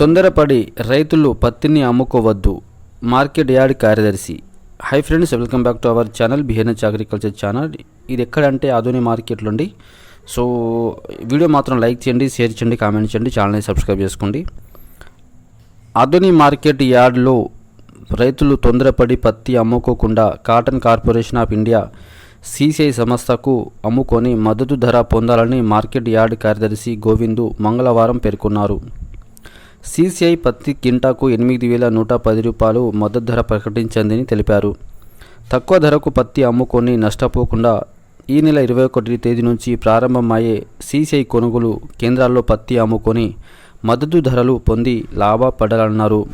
తొందరపడి రైతులు పత్తిని అమ్ముకోవద్దు. మార్కెట్ యార్డ్ కార్యదర్శి. Hi friends welcome back to our channel బిహెన్హెచ్ agriculture channel. ఇది ఎక్కడంటే ఆధునిక మార్కెట్లో అండి సో వీడియో మాత్రం లైక్ చేయండి షేర్ చేయండి కామెంట్ చేయండి ఛానల్ని సబ్స్క్రైబ్ చేసుకోండి. ఆధునిక మార్కెట్ యార్డ్లో రైతులు తొందరపడి పత్తి అమ్ముకోకుండా cotton corporation of India CCI సంస్థకు అమ్ముకొని మద్దతు ధర పొందాలని మార్కెట్ యార్డ్ కార్యదర్శి గోవిందు మంగళవారం పేర్కొన్నారు. సీసీఐ పత్తి కింటాకు ఎనిమిది వేల నూట పది రూపాయలు మద్దతు ధర ప్రకటించిందని తెలిపారు. తక్కువ ధరకు పత్తి అమ్ముకొని నష్టపోకుండా ఈ నెల ఇరవై ఒకటి తేదీ నుంచి ప్రారంభమయ్యే సీసీఐ కొనుగోలు కేంద్రాల్లో పత్తి అమ్ముకొని మద్దతు ధరలు పొంది లాభపడాలన్నారు.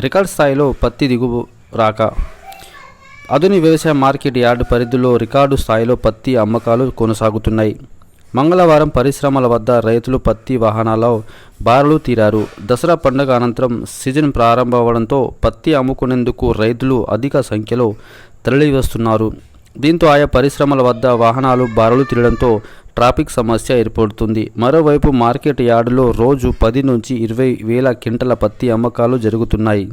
రికార్డ్ స్థాయిలో పత్తి దిగువ రాక ఆధునిక వ్యవసాయ మార్కెట్ యార్డ్ పరిధిలో రికార్డు స్థాయిలో పత్తి అమ్మకాలు కొనసాగుతున్నాయి. మంగళవారం పరిశ్రమల వద్ద రైతులు పత్తి వాహనాల్లో బారులు తీరారు. దసరా పండుగ అనంతరం సీజన్ ప్రారంభమవడంతో పత్తి అమ్ముకునేందుకు రైతులు అధిక సంఖ్యలో తరలివస్తున్నారు. దీంతో ఆయా పరిశ్రమల వద్ద వాహనాలు బారులు తీరడంతో ట్రాఫిక్ సమస్య ఏర్పడుతుంది. మరోవైపు మార్కెట్ యార్డులో రోజు పది నుంచి ఇరవై వేల క్వింటల పత్తి అమ్మకాలు జరుగుతున్నాయి.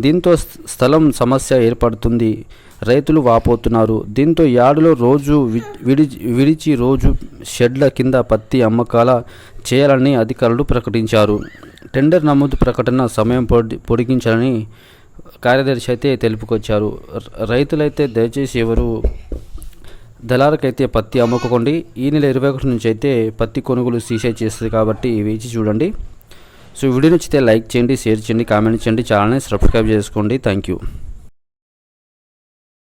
దీంతో స్థలం సమస్య ఏర్పడుతుంది. రైతులు వాపోతున్నారు. దీంతో యార్డులో రోజు వి- విడిచి విడిచి రోజు షెడ్ల కింద పత్తి అమ్మకాల చేయాలని అధికారులు ప్రకటించారు. టెండర్ నమోదు ప్రకటన సమయం పొడి పొడిగించాలని కార్యదర్శి అయితే తెలుపుకొచ్చారు. రైతులైతే దయచేసి ఎవరు దళారకైతే పత్తి అమ్ముకోకండి. ఈ నెల ఇరవై ఒకటి నుంచి అయితే పత్తి కొనుగోలు సీసే చేస్తుంది కాబట్టి వేచి చూడండి. సో వీడియో నచ్చితే లైక్ చేయండి షేర్ చేయండి కామెంట్ చేయండి ఛానల్ని సబ్స్క్రైబ్ చేసుకోండి. Thank you